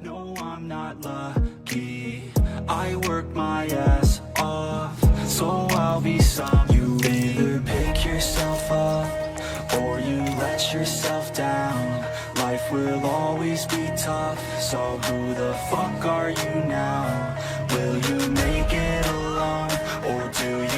No, I'm not lucky. I work my ass off, so I'll be some. You either pick yourself up or you let yourself down. Life will always be tough, so who the fuck are you now? Will you make it alone or do you?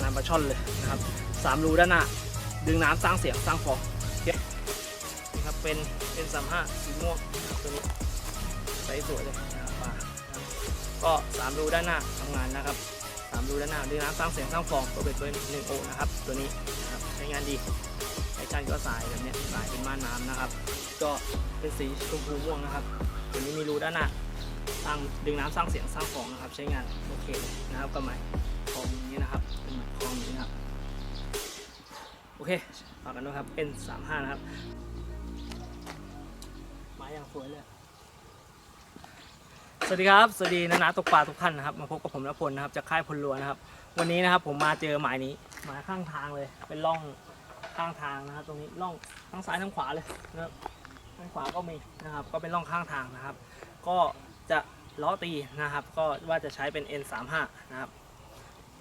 งานปลาช่อนเลยนะครับสามรูด้านหน้า ดึงน้ำสร้างเสียงสร้างฟองคนี่ครับเป็นเป็นสามห้าสีม่วงตัวนี้ใสสวยเลยนะครับปลาก็สามรูด้านหน้าทำงานนะครับสามรูด้านหน้าดึงน้ำสร้างเสียงสร้างฟองตัวเบ็ดตัวหนึ่งโอนะครับตัวนี้นะครับใช้งานดีไอชันก็สายแบบนี้สายเป็นม่านน้ำนะครับ ก็เป็นสีชมพูม่วงนะครับตัวนี้มีรูด้านหน้าสร้างดึงน้ำสร้างเสียงสร้างฟองนะครับ ใช้งานโอเคนะครับกับไม้ นี้นะครับ เป็นไม้คลองนี้นะครับ โอเคฝากกันด้วยครับเป็น35 นะครับม้อย่างสวยเลย สวัสดีครับ สวัสดีนะนะตกปลาทุกท่านนะครับ มาพบกับผมนพลนะครับ จากค่ายพลลัวนะครับ วันนี้นะครับผมมาเจอหมายนี้ หมายข้างทางเลย เป็นร่องข้างทางนะครับ ตรงนี้ร่องทั้งซ้ายทั้งขวาเลยนะครับทางขวาก็มีนะครับ ก็เป็นร่องข้างทางนะครับ ก็จะล้อตีนะครับ ก็ว่าจะใช้เป็น N35 นะครับ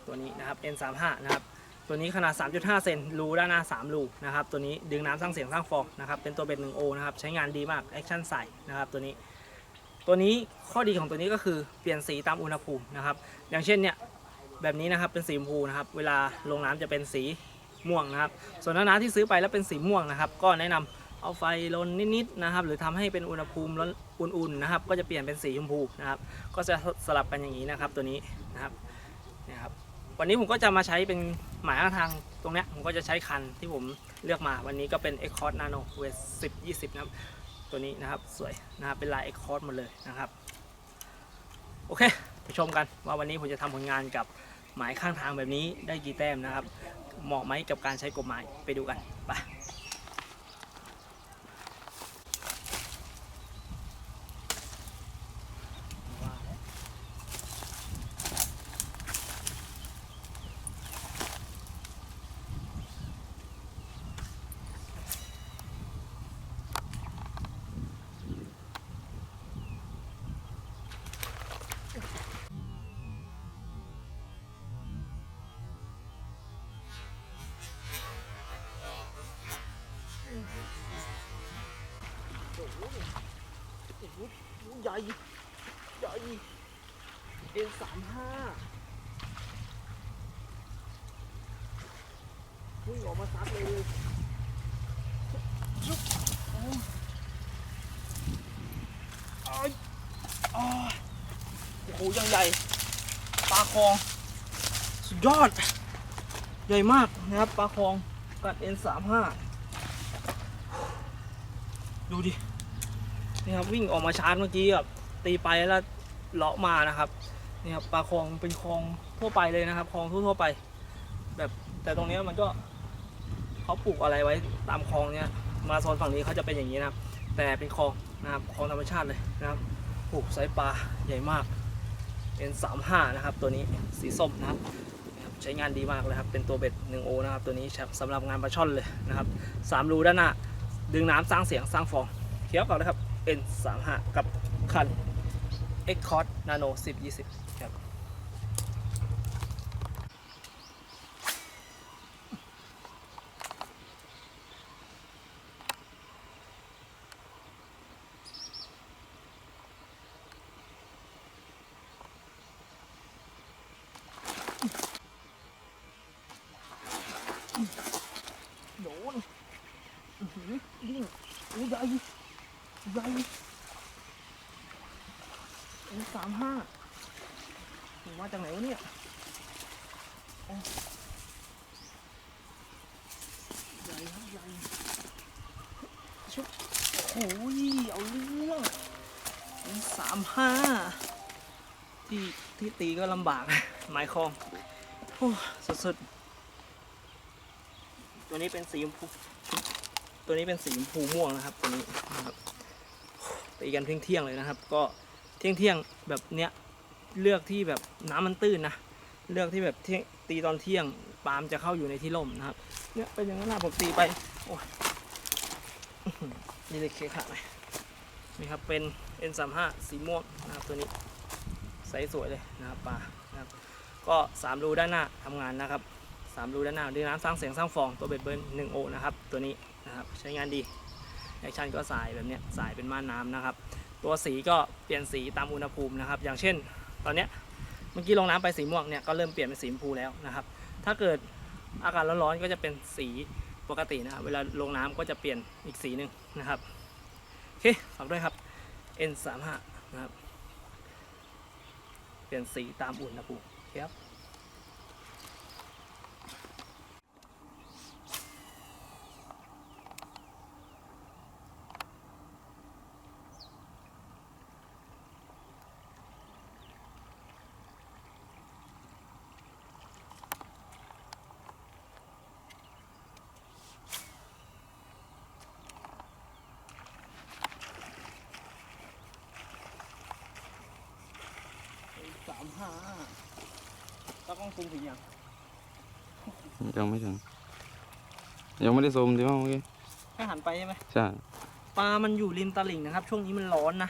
ตัวนี้นะครับ N35 นะครับตัวนี้ขนาด 3.5 เซนรูด้านหน้า 3 รูนะครับ ตัวนี้ดึงน้ำสร้างเสียงสร้างฟองนะครับ เป็นตัวเบ็ด 1O นะครับ ใช้งานดีมาก แอคชั่นใส่นะครับตัวนี้ ตัวนี้ข้อดีของตัวนี้ก็คือเปลี่ยนสีตามอุณหภูมินะครับ อย่างเช่นเนี่ยแบบนี้นะครับเป็นสีชมพูนะครับ เวลาลงน้ำจะเป็นสีม่วงนะครับ ส่วนน้ำที่ซื้อไปแล้วเป็นสีม่วงนะครับ ก็แนะนำเอาไฟลนนิดๆนะครับ หรือทำให้เป็นอุณหภูมิร้อนอุ่นๆนะครับ ก็จะเปลี่ยนเป็นสีชมพูนะครับ ก็จะสลับกันอย่างนี้นะครับตัวนี้นะครับ วันนี้ผมก็จะมาใช้เป็นหมายข้างทางตรงเนี้ยผมก็จะใช้คันที่ผมเลือกมาวันนี้ก็เป็น e c o r d Nano w e 10 20 นะครับ ตัวนี้นะครับสวยนะครับเป็นลาย e c o r d หมดเลยนะครับ โอเคไปชมกันว่าวันนี้ผมจะทำผลงานกับหมายข้างทางแบบนี้ได้กี่แต้มนะครับ เหมาะไหมกับการใช้กบหมายไปดูกันไป ใหญ่ ใหญ่เอ็นสามห้าพุ่งออกมาซัดเลยชุบโอ้ยอ้ายอ้ยโอ้โหยังใหญ่ ปลาคอง สุดยอด ใหญ่มากนะครับ ปลาคองกัดเอ็นสามห้าดูดิ นี่ครับวิ่งออกมาชาร์จเมื่อกี้แบบตีไปแล้วเลาะมานะครับนี่ครับปลาคลองเป็นคลองทั่วไปเลยนะครับคลองทั่วๆไป แบบแต่ตรงนี้มันก็เขาปลูกอะไรไว้ตามคลองเนี้ยมาโซนฝั่งนี้เขาจะเป็นอย่างนี้นะครับ แต่เป็นคลองนะครับคลองธรรมชาติเลยนะครับปลูกไซปลาใหญ่มากเป็น3 5นะครับ ตัวนี้สีส้มนะครับใช้งานดีมากเลยครับเป็นตัวเบ็ด1โอนะครับตัวนี้สำหรับงานปลาช่อนเลยนะครับสามรูด้านหน้าดึงน้ำสร้างเสียงสร้างฟองเคี้ยวก่อนนะครับ N35 กับคัน X c o r d Nano 10 20 ครับ โดนอื้อหืออุ๊ยดิ้งอุ้ยใหญ่ ใหญ่เอ็นสามห้ามมาจากไหนวะเนี่ยใหญ่ครับใหญ่ชุบโอ้ยเอาเรื่องสามห้าที่ที่ตีก็ลำบากไม้คองโอ้สุดๆ ตัวนี้เป็นสีชมพูตัวนี้เป็นสีชมพูม่วงนะครับตัวนี้นะครับ ตีกันเที่ยงๆเลยนะครับ ก็เที่ยงเที่ยงๆแบบเนี้ยเลือกที่แบบน้ำมันตื้นนะเลือกที่แบบเที่ยงตีตอนเที่ยงปาล์มจะเข้าอยู่ในที่ร่มนะครับเนี่ยเป็นอย่างนั้นนะผมตีไปโอ้ยนี่เลยเคขาไหมนี่ครับเป็น N35 สีม่วงนะครับตัวนี้ใสสวยเลยนะครับปลานะครับก็สามรูด้านหน้าทำงานนะครับสามรูด้านหน้าดึงน้ำสร้างเสียงสร้างฟองตัวเบ็ดเบิร์นหนึ่งโอนะครับตัวนี้นะครับใช้งานดี แอคชั่นก็สายแบบเนี้ยสายเป็นม่านน้ำนะครับ ตัวสีก็เปลี่ยนสีตามอุณหภูมินะครับ อย่างเช่น ตอนเนี้ยเมื่อกี้ลงน้ำไปสีม่วงเนี่ยก็เริ่มเปลี่ยนเป็นสีชมพูแล้วนะครับ ถ้าเกิดอากาศร้อนๆก็จะเป็นสีปกตินะครับเวลาลงน้ำก็จะเปลี่ยนอีกสีหนึ่งนะครับโอเคฝากด้วยครับ N35 นะครับ เปลี่ยนสีตามอุณหภูมิครับ ห้าตากล้องซูมถึงยังยังไม่ถึง ยังไม่ได้ซูมดีมั้งเมื่อกี้ให้หันไปใช่ไหมใช่ปลา มันอยู่ริมตลิ่งนะครับ ช่วงนี้มันร้อนนะ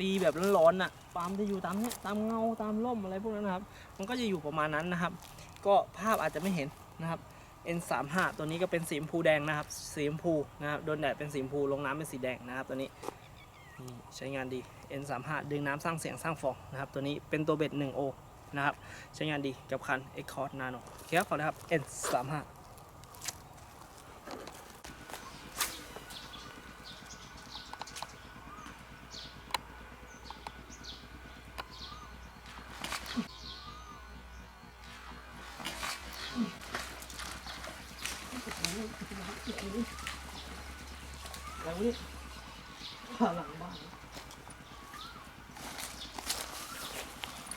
ตีแบบร้อนๆน่ะปลามันจะอยู่ตามเนี้ยตามเงาตามร่มอะไรพวกนั้นนะครับ มันก็จะอยู่ประมาณนั้นนะครับ ก็ภาพอาจจะไม่เห็นนะครับ N35 ตัวนี้ก็เป็นสีชมพูแดงนะครับสีชมพูนะครับโดนแดดเป็นสีชมพูลงน้ำเป็นสีแดงนะครับตัวนี้ นี่ใช้งานดี N35 ดึงน้ำสร้างเสียงสร้างฟองนะครับ ตัวนี้เป็นตัวเบ็ด 1O นะครับ ใช้งานดีกับคัน e c o r d Nano โอเคครับขอเลยครับ N35 แล้วนี่ข้างหลังบ้าน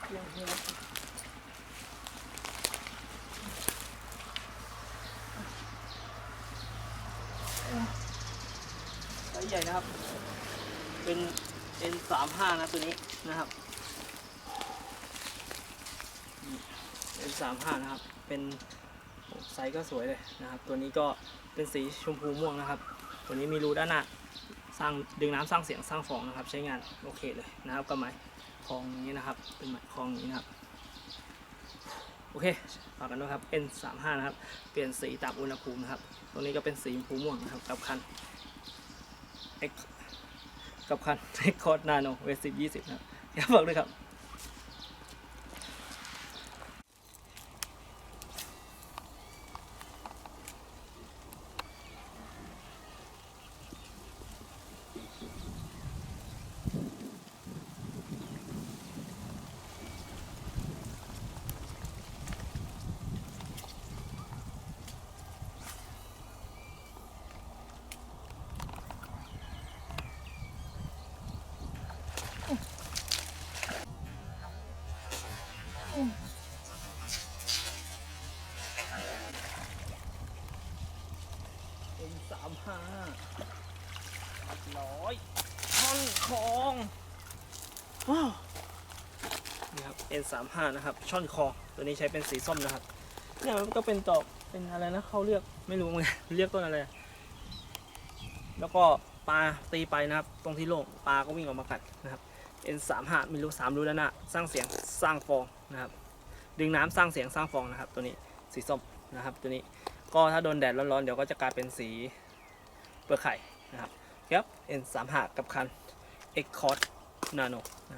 เยังเยอะไซส์ใหญ่นะครับ เป็น N35 นะตัวนี้นะครับ N35 นะครับ เป็นไซส์ก็สวยเลยนะครับ ตัวนี้ก็เป็นสีชมพูม่วงนะครับ ตัวนี้มีรูด้านหน้าสร้างดึงน้ำสร้างเสียงสร้างฟองนะครับ ใช้งานโอเคเลยนะครับกับไม้คลองอย่างนี้นะครับ เป็นไม้คลองอย่างนี้นะครับโอเคฝากกันด้วยครับ N35 นะครับ เปลี่ยนสีตามอุณหภูมินะครับตัวนี้ก็เป็นสีชมพูม่วงนะครับกับคัน X กับคัน X c o r d Nano v 10 20 นะครับอยาบอกด้วยครับามห้าร้อยท่อนคองว้าวนี่ครับ N35 นะครับ ช่อนคอ ตัวนี้ใช้เป็นสีส้มนะครับ เนี่ยมันก็เป็นจอบเป็นอะไรนะเขาเรียกไม่รู้เหมือนกันเรียกต้นอะไร แล้วก็ปลาตีไปนะครับ ตรงที่โล่งปลาก็วิ่งออกมากัดนะครับ N35 มีรูสามรูแล้วนะสร้างเสียงสร้างฟองนะครับ ดึงน้ำสร้างเสียงสร้างฟองนะครับ ตัวนี้สีส้มนะครับ ตัวนี้ก็ถ้าโดนแดดร้อนๆเดี๋ยวก็จะกลายเป็นสี เปลือกไข่นะครับครับ N35 กับคัน X Cross Nano น